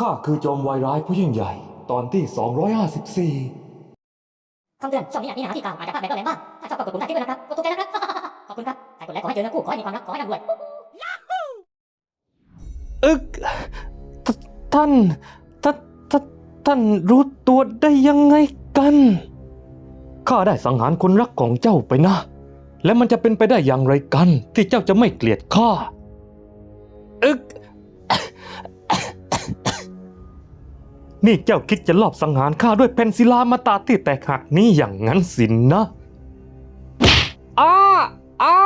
ข้าคือจอมวายร้ายผู้ยิ่งใหญ่ ตอนที่ 254คำเตือนช่องนี้อาจมีเนื้อหาที่กล่าวอาจจะพลาดแบบแรงบ้างถ้าชอบก็กดปุ่มถ่ายคลิปด้วยนะครับ กดถูกใจนะครับ ขอบคุณครับใครกดไลค์ขอให้เจอเนื้อคู่ ขอให้มีความรัก ขอให้ร่ำรวย อึกทท่านท่านท่านท่านรู้ตัวได้ยังไงกัน ข้าได้สังหารคนรักของเจ้าไปนะ และมันจะเป็นไปได้อย่างไรกัน ที่เจ้าจะไม่เกลียดข้า อึก นี่เจ้าคิดจะลอบสังหารข้าด้วยเพนซิลามาตาที่แตกหักนี้อย่างนั้นสินนะอ้าอ้า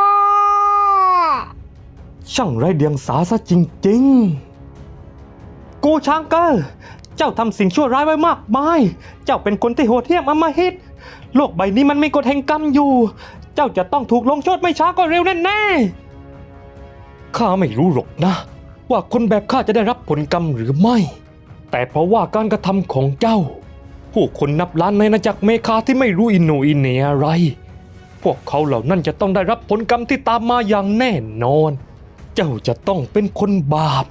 ช่างไรเดียงสาซะจริงๆ กูช้างเกอร์เจ้าทำสิ่งชั่วร้ายไว้มากมาย เจ้าเป็นคนที่โหดเหี้ยมอำมหิต โลกใบนี้มันมีกฎแห่งกรรมอยู่ เจ้าจะต้องถูกลงโทษไม่ช้าก็เร็วแน่ๆ ข้าไม่รู้หรอกนะ ว่าคนแบบข้าจะได้รับผลกรรมหรือไม่ แต่เพราะว่าการกระทำของเจ้า ผู้คนนับล้านในอาณาจักรเมคาที่ไม่รู้อินโนอินเนอะไร พวกเขาเหล่านั้นจะต้องได้รับผลกรรมที่ตามมาอย่างแน่นอน เจ้าจะต้องเป็นคนบาป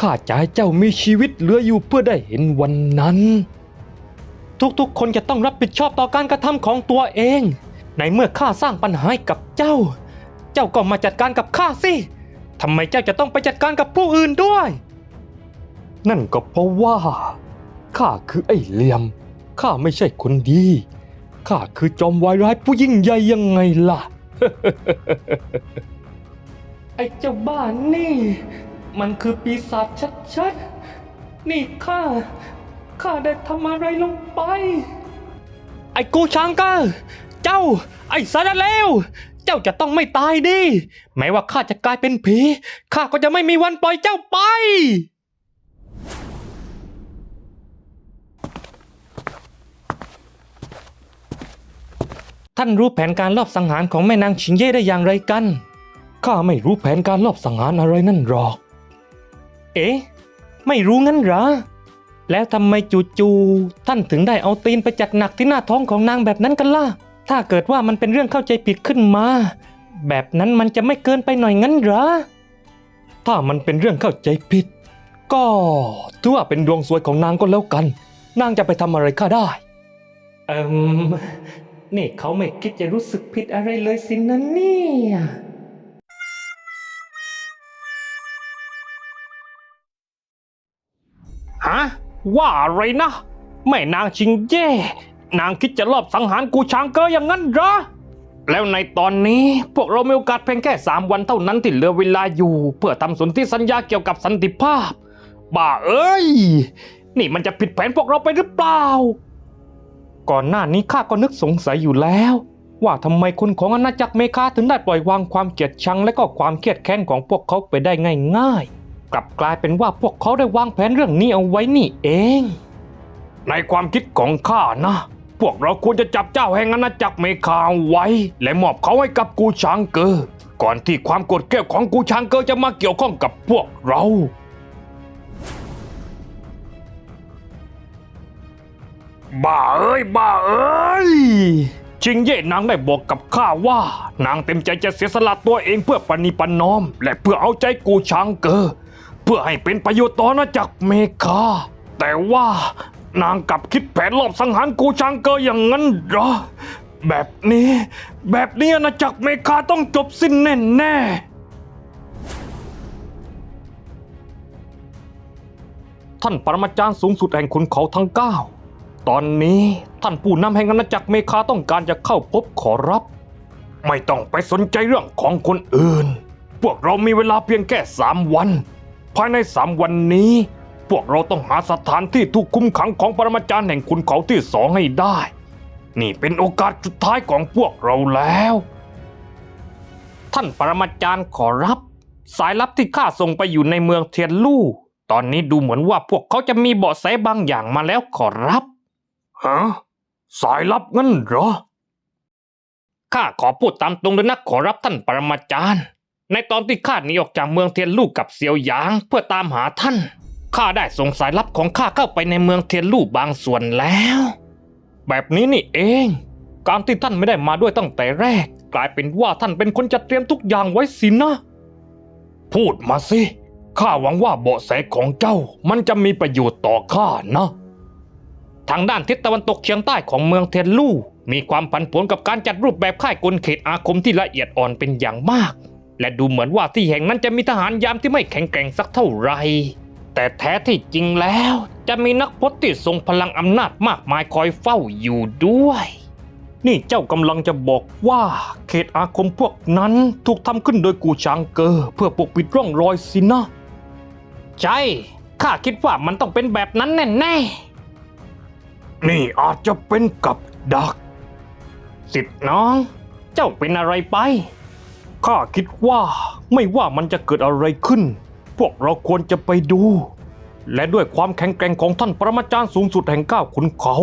ข้าจะให้เจ้ามีชีวิตเหลืออยู่เพื่อได้เห็นวันนั้น ทุกๆ คนจะต้องรับผิดชอบต่อการกระทำของตัวเอง ในเมื่อข้าสร้างปัญหาให้กับเจ้า เจ้าก็มาจัดการกับข้าสิทำไมเจ้าจะต้องไปจัดการกับผู้อื่นด้วย นั่นก็เพราะว่าข้าคือไอ้เหลี่ยมข้าไม่ใช่คนดีข้าคือจอมวายร้ายผู้ยิ่งใหญ่ยังไงล่ะ ไอ้เจ้าบ้านนี่ มันคือปีศาจชัดๆ นี่ข้าข้าได้ทำอะไรลงไป ไอ้กูช้างกอร์เจ้า ไอ้สารเลวเจ้าจะต้องไม่ตายดิแม้ว่าข้าจะกลายเป็นผีข้าก็จะไม่มีวันปล่อยเจ้าไป ท่านรู้แผนการลอบสังหารของแม่นางชิงเย่ได้อย่างไรกัน ข้าไม่รู้แผนการลอบสังหารอะไรนั่นหรอก เอ๊ะ ไม่รู้งั้นเหรอ แล้วทำไมจู่ๆท่านถึงได้เอาตีนไปจัดหนักที่หน้าท้องของนางแบบนั้นกันล่ะ ถ้าเกิดว่ามันเป็นเรื่องเข้าใจผิดขึ้นมา แบบนั้นมันจะไม่เกินไปหน่อยงั้นเหรอ ถ้ามันเป็นเรื่องเข้าใจผิด ก็ถือว่าเป็นดวงสวยของนางก็แล้วกัน นางจะไปทำอะไรข้าได้ เอิม นี่เขาไม่คิดจะรู้สึกผิดอะไรเลยสินะเนี่ย ฮะ ว่าอะไรนะ แม่นางชิงเย่ นางคิดจะลอบสังหารกูช้างเกออย่างนั้นเหรอ แล้วในตอนนี้พวกเรามีโอกาสเพียงแค่สามวันเท่านั้นที่เหลือเวลาอยู่ เพื่อทำสนธิสัญญาเกี่ยวกับสันติภาพ บ้าเอ้ย นี่มันจะผิดแผนพวกเราไปหรือเปล่า ก่อนหน้านี้ข้าก็นึกสงสัยอยู่แล้ว ว่าทำไมคนของอาณาจักรเมคาถึงได้ปล่อยวางความเกลียดชังและก็ความเครียดแค้นของพวกเขาไปได้ง่ายๆ กลับกลายเป็นว่าพวกเขาได้วางแผนเรื่องนี้เอาไว้นี่เอง ในความคิดของข้านะ พวกเราควรจะจับเจ้าแห่งอาณาจักรเมคาไว้ และมอบเขาให้กับกูชางเกอก่อนที่ความโกรธแก้วของกูชางเกอจะมาเกี่ยวข้องกับพวกเรา บ้าเอ้ยบ้าเอ้ยชิงเย่นางได้บอกกับข้าว่า นางเต็มใจจะเสียสละตัวเองเพื่อปณิปนอม และเพื่อเอาใจกูช้างเกอเพื่อให้เป็นประโยชน์ต่ออาณาจักรเมคาแต่ว่านางกลับคิดแผนลอบสังหารกูช้างเกออย่างนั้นเหรอแบบนี้ แบบนี้อาณาจักรเมคาต้องจบสิ้นแน่แน่ท่านปรมาจารย์สูงสุดแห่งขุนเขาทั้งเก้า ตอนนี้ท่านผู้นำแห่งอาณาจักรเมคาต้องการจะเข้าพบขอรับ ไม่ต้องไปสนใจเรื่องของคนอื่น พวกเรามีเวลาเพียงแค่สามวัน ภายในสามวันนี้ พวกเราต้องหาสถานที่ถูกคุมขังของปรมาจารย์แห่งขุนเขาที่สองให้ได้ นี่เป็นโอกาสสุดท้ายของพวกเราแล้ว ท่านปรมาจารย์ขอรับ สายลับที่ข้าส่งไปอยู่ในเมืองเทียนลู่ตอนนี้ดูเหมือนว่าพวกเขาจะมีเบาะแสบางอย่างมาแล้วขอรับ ฮะสายลับงั้นเหรอ ข้าขอพูดตามตรงเลยนะขอรับท่านปรมาจารย์ ในตอนที่ข้าหนีออกจากเมืองเทียนลู่กับเซียวหยางเพื่อตามหาท่าน ข้าได้ส่งสายลับของข้าเข้าไปในเมืองเทียนลู่บางส่วนแล้ว แบบนี้นี่เอง การที่ท่านไม่ได้มาด้วยตั้งแต่แรก กลายเป็นว่าท่านเป็นคนจัดเตรียมทุกอย่างไว้สินะ พูดมาสิ ข้าหวังว่าเบาะแสของเจ้า มันจะมีประโยชน์ต่อข้านะ ทางด้านทิศตะวันตกเฉียงใต้ของเมืองเทียนลู่มีความผันผวนกับการจัดรูปแบบค่ายกลเขตอาคมที่ละเอียดอ่อนเป็นอย่างมาก และดูเหมือนว่าที่แห่งนั้นจะมีทหารยามที่ไม่แข็งแกร่งสักเท่าไหร่แต่แท้ที่จริงแล้ว จะมีนักพจน์ที่ทรงพลังอำนาจมากมายคอยเฝ้าอยู่ด้วย นี่เจ้ากำลังจะบอกว่า เขตอาคมพวกนั้นถูกทำขึ้นโดยกูชางเกอร์เพื่อปกปิดร่องรอยสินะ ใช่ ข้าคิดว่ามันต้องเป็นแบบนั้นแน่ๆ นี่อาจจะเป็นกับดัก สิทธิ์น้อง เจ้าเป็นอะไรไป ข้าคิดว่าไม่ว่ามันจะเกิดอะไรขึ้น พวกเราควรจะไปดู และด้วยความแข็งแกร่งของท่านปรมาจารย์สูงสุดแห่งเก้าขุนเขา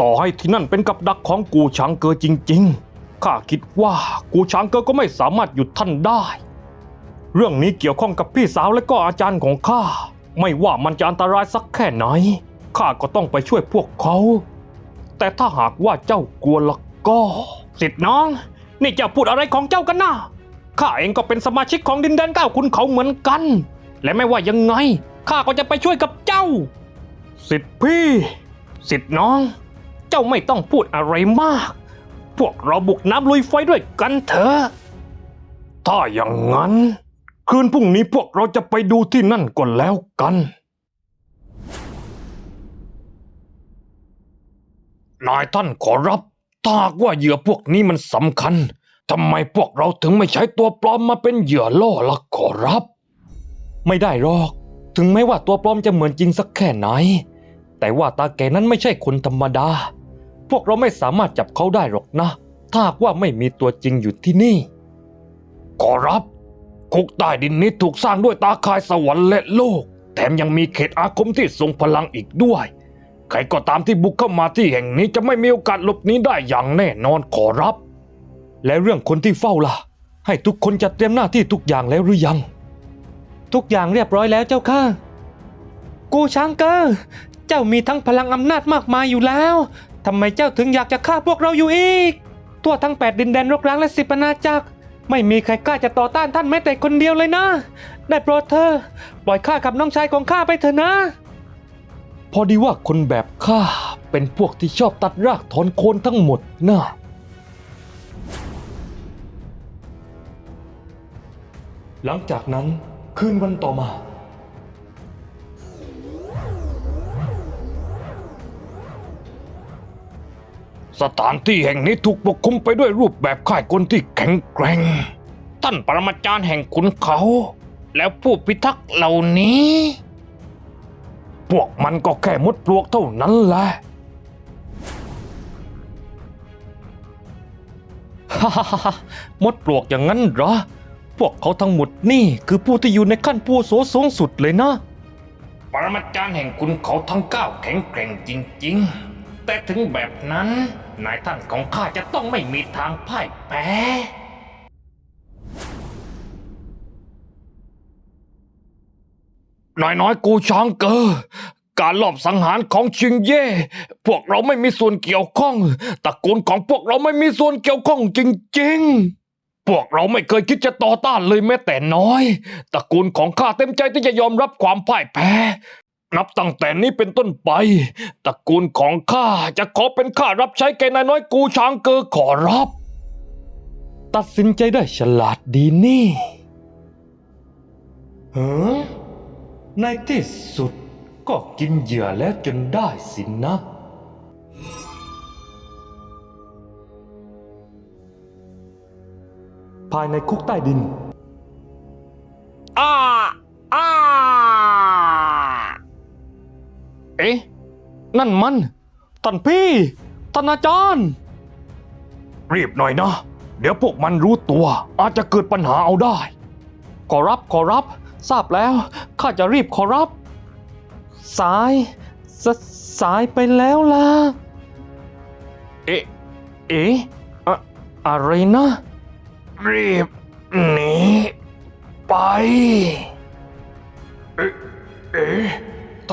ต่อให้ที่นั่นเป็นกับดักของกูช้างเกอจริง ๆ ข้าคิดว่ากูช้างเกอก็ไม่สามารถหยุดท่านได้ เรื่องนี้เกี่ยวข้องกับพี่สาวและก็อาจารย์ของข้า ไม่ว่ามันจะอันตรายสักแค่ไหน ข้าก็ต้องไปช่วยพวกเขา แต่ถ้าหากว่าเจ้ากลัวละก็สิทธิ์น้อง นี่เจ้าพูดอะไรของเจ้ากันนะข้าเองก็เป็นสมาชิกของดินแดนเก้าคุณเขาเหมือนกัน และไม่ว่ายังไงข้าก็จะไปช่วยกับเจ้า สิทธิ์พี่ สิทธิ์น้อง เจ้าไม่ต้องพูดอะไรมาก พวกเราบุกน้ำลุยไฟด้วยกันเถอะถ้าอย่างนั้น คืนพรุ่งนี้พวกเราจะไปดูที่นั่นก่อนแล้วกัน นายท่านขอรับถ้าหากว่าเหยื่อพวกนี้มันสำคัญทำไมพวกเราถึงไม่ใช้ตัวปลอมมาเป็นเหยื่อล่อล่ะขอรับ ไม่ได้หรอก ถึงแม้ว่าตัวปลอมจะเหมือนจริงสักแค่ไหน แต่ว่าตาแกนั้นไม่ใช่คนธรรมดา พวกเราไม่สามารถจับเขาได้หรอกนะ ถ้าหากว่าไม่มีตัวจริงอยู่ที่นี่ ขอรับ คุกใต้ดินนี้ถูกสร้างด้วยตาคายสวรรค์และโลก แถมยังมีเขตอาคมที่ทรงพลังอีกด้วย ใครก็ตามที่บุกเข้ามาที่แห่งนี้จะไม่มีโอกาสหลบหนีได้อย่างแน่นอนขอรับ และเรื่องคนที่เฝ้าล่ะ ให้ทุกคนจัดเตรียมหน้าที่ทุกอย่างแล้วหรือยัง ทุกอย่างเรียบร้อยแล้วเจ้าค่ะ กูช้างเกอร์เจ้ามีทั้งพลังอำนาจมากมายอยู่แล้วทำไมเจ้าถึงอยากจะฆ่าพวกเราอยู่อีก ทั่วทั้งแปดดินแดนรกร้างและสิบอาณาจักร ไม่มีใครกล้าจะต่อต้านท่านแม้แต่คนเดียวเลยนะ ได้โปรดเธอะปล่อยข้ากับน้องชายของข้าไปเถอะนะ พอดีว่าคนแบบข้าเป็นพวกที่ชอบตัดรากถอนโคนทั้งหมดนะหลังจากนั้นคืนวันต่อมา สถานที่แห่งนี้ถูกปกคลุมไปด้วยรูปแบบค่ายกลที่แข็งแกร่ง ท่านปรมาจารย์แห่งขุนเขา แล้วผู้พิทักษ์เหล่านี้ พวกมันก็แค่มดปลวกเท่านั้นแหละ ฮ่าฮ่าฮ่ามดปลวกอย่างนั้นเหรอ พวกเขาทั้งหมดนี่คือผู้ที่อยู่ในขั้นผู้โสสูงสุดเลยนะ ปรมาจารย์แห่งคุณเขาทั้งเก้าแข็งแกร่งจริงๆ แต่ถึงแบบนั้น นายท่านของข้าจะต้องไม่มีทางพ่ายแพ้ นายน้อยกูช้างเกอการลอบสังหารของชิงเย่ พวกเราไม่มีส่วนเกี่ยวข้องตระกูลของพวกเราไม่มีส่วนเกี่ยวข้องจริงๆ พวกเราไม่เคยคิดจะต่อต้านเลยแม้แต่น้อยตระกูลของข้าเต็มใจที่จะยอมรับความพ่ายแพ้ นับตั้งแต่นี้เป็นต้นไปตระกูลของข้าจะขอเป็นข้ารับใช้แกนายน้อยกูช้างเกอขอรับ ตัดสินใจได้ฉลาดดีนี่เฮ้อ ในที่สุดก็กินเหยื่อแล้วจนได้สินนะ ภายในคุกใต้ดิน อ้าอ้าเอ๊ะ นั่นมันท่านพี่ท่านอาจารย์ รีบหน่อยนะ เดี๋ยวพวกมันรู้ตัว อาจจะเกิดปัญหาเอาได้ ขอรับ ขอรับ ทราบแล้ว ข้าจะรีบขอรับ สายสสายไปแล้วล่ะ เอ๊ะ เอ๊ะอะอะไรนะ รีบหนีไป เอ๊ะ เอ๊ะท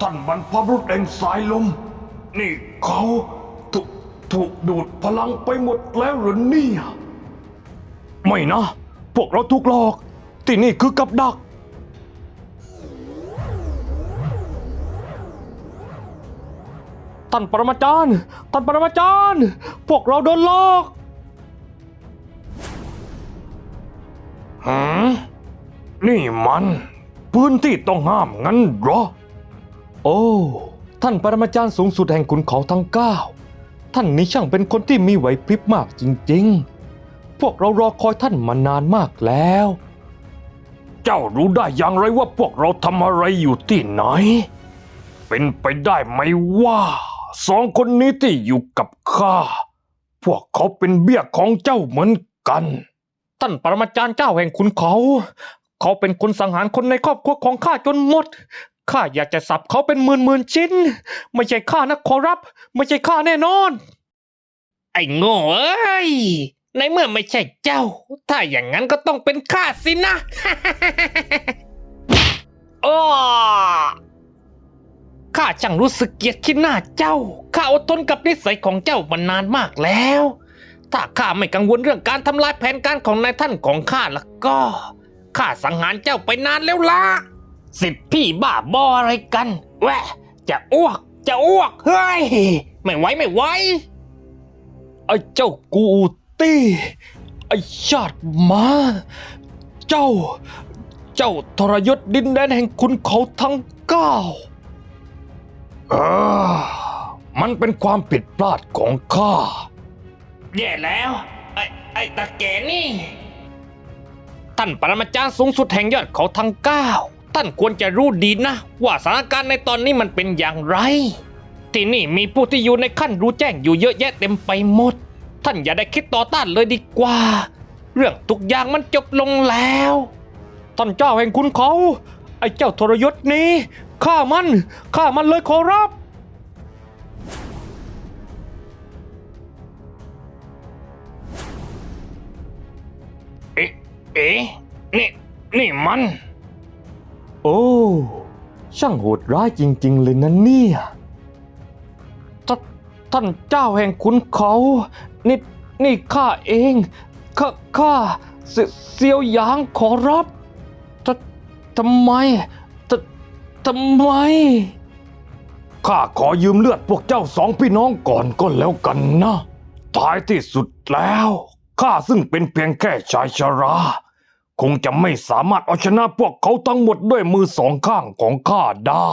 ท่านบรรพบุรุษแห่งสายลม นี่เขาถูกถูกดูดพลังไปหมดแล้วหรือเนี่ย ไม่นะ พวกเราถูกหลอก ที่นี่คือกับดัก ท่านปรมาจารย์ท่านปรมาจารย์ พวกเราโดนหลอกหืมนี่มัน พื้นที่ต้องห้ามงั้นเหรอ โอ้ ท่านปรมาจารย์สูงสุดแห่งขุนเขาทั้งเก้าท่านนี้ช่างเป็นคนที่มีไหวพริบมากจริงๆ พวกเรารอคอยท่านมานานมากแล้ว เจ้ารู้ได้อย่างไรว่าพวกเราทำอะไรอยู่ที่ไหน เป็นไปได้ไหมว่า สองคนนี้ที่อยู่กับข้า พวกเขาเป็นเบี้ยของเจ้าเหมือนกัน ท่านปรมาจารย์เจ้าแห่งขุนเขา เขาเป็นคนสังหารคนในครอบครัวของข้าจนหมด ข้าอยากจะสับเขาเป็นหมื่นหมื่นชิ้น ไม่ใช่ข้านะขอรับ ไม่ใช่ข้าแน่นอน ไอ้โง่เอ้ย ในเมื่อไม่ใช่เจ้า ถ้าอย่างนั้นก็ต้องเป็นข้าสินะโอ้ ข้าช่างรู้สึกเกลียดขี้หน้าเจ้า ข้าอดทนกับนิสัยของเจ้ามานานมากแล้ว ถ้าข้าไม่กังวลเรื่องการทำลายแผนการของนายท่านของข้าล้วก็ ข้าสังหารเจ้าไปนานแล้วล่ะสิทธิพี่บ้าบออะไรกัน แวะ จะอ้วก จะอ้วก เฮ้ย ไม่ไหวไม่ไหวไอ้เจ้ากูตี้ไอ้ชาติมา เจ้า เจ้าทรยศดินแดนแห่งคุณเขาทั้งเก้า เออมันเป็นความผิดพลาดของข้า แย่แล้ว ไอ้ไอ้ตาแกนี่ ท่านปรมาจารย์สูงสุดแห่งยอดเขาทั้งเก้าท่านควรจะรู้ดีนะ ว่าสถานการณ์ในตอนนี้มันเป็นอย่างไร ที่นี่มีผู้ที่อยู่ในขั้นรู้แจ้งอยู่เยอะแยะเต็มไปหมด ท่านอย่าได้คิดต่อต้านเลยดีกว่า เรื่องทุกอย่างมันจบลงแล้ว ท่านเจ้าแห่งคุณเขา ไอ้เจ้าทรยศนี้ ฆ่ามันฆ่ามันเลยขอรับ เอ๊ะเอ๊ะนี่นี่มัน โอ้ ช่างโหดร้ายจริง ๆ เลยนะเนี่ยทท่านเจ้าแห่งขุนเขา นี่นี่ข้าเองข้าข้าเสเซียวหยางขอรับททำไมท ทำไม ข้าขอยืมเลือดพวกเจ้าสองพี่น้องก่อนก็แล้วกันนะ ท้ายที่สุดแล้ว ข้าซึ่งเป็นเพียงแค่ชายชรา คงจะไม่สามารถเอาชนะพวกเขาทั้งหมดด้วยมือสองข้างของข้าได้